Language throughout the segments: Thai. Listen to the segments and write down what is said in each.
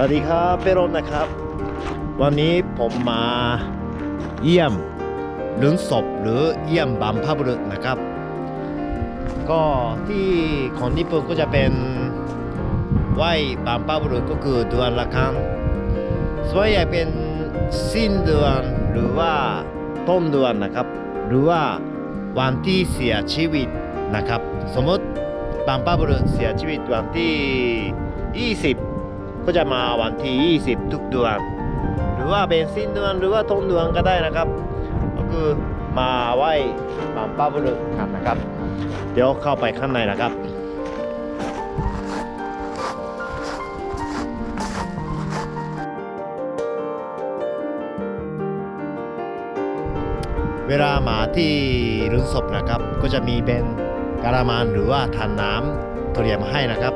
สวัสดีครับเปโรนนะครับ วันนี้ผมมาเยี่ยมหลุนศพหรือเยี่ยมบัมพบุรุษนะครับ ก็ที่ของญี่ปุ่นก็จะเป็นไหว้บัมพบุรุษก็คือเดือนละครั้งส่วนใหญ่เป็นสิ้นเดือนหรือว่าต้นเดือนนะครับ หรือว่าวันที่เสียชีวิตนะครับ สมมติบัมพบุรุษเสียชีวิตวันที่ 20 ก็จะมาวันที่ 20 ทุกเดือน หรือว่าเป็นสิ้นเดือนหรือว่าต้นเดือนก็ได้นะครับ ก็คือมาไหว้บัมพบุรุษกันนะครับ เดี๋ยวเข้าไปข้างในนะครับเวลามาที่รุนศพนะครับ ก็จะมีเป็นกะละมังหรือว่าทานน้ำเตรียมให้นะครับ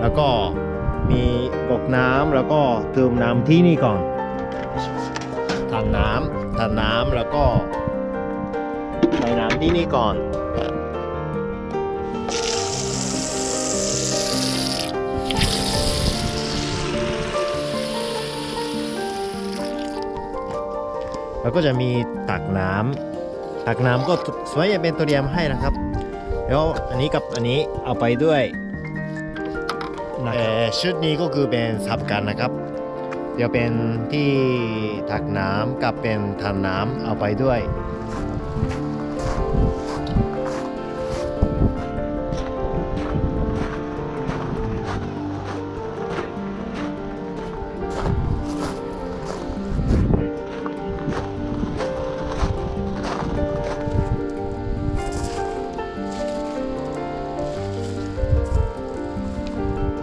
แล้วก็ มีกอกน้ำแล้วก็เติมน้ำที่นี่ก่อนทานน้ำทานน้ำแล้วก็ใส่น้ำที่นี่ก่อนแล้วก็จะมีตักน้ำตักน้ำก็สวยจะเป็นตัวเตรียมให้นะครับ แล้วอันนี้กับอันนี้เอาไปด้วย เอ่อชุดนี้ก็คือเป็นซับกันนะครับ เดี๋ยวเป็นที่ถักน้ำกับเป็นทานน้ำเอาไปด้วย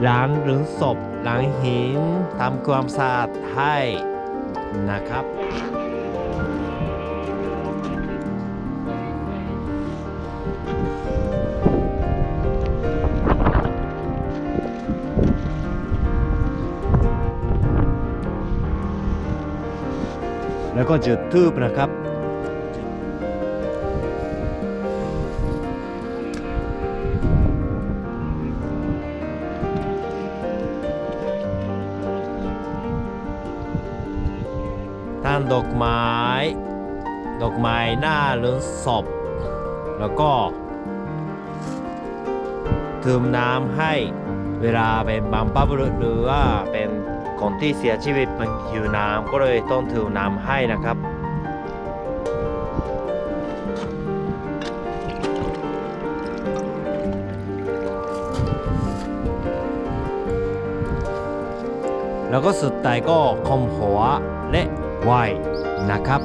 ล้างหรือศพล้างหินทำความสะอาดให้นะครับ แล้วก็จุดทูบนะครับานดอกไม้ ดอกไม้หน้าเรือนศพ แล้วก็ถืมน้ำให้เวลาเป็นบัมพบุรุษหรือว่าเป็นคนที่เสียชีวิตมันหิวน้ำก็เลยต้องถือน้ำให้นะครับแล้วก็สุดท้ายก็คมหัวและ ไวนะครับ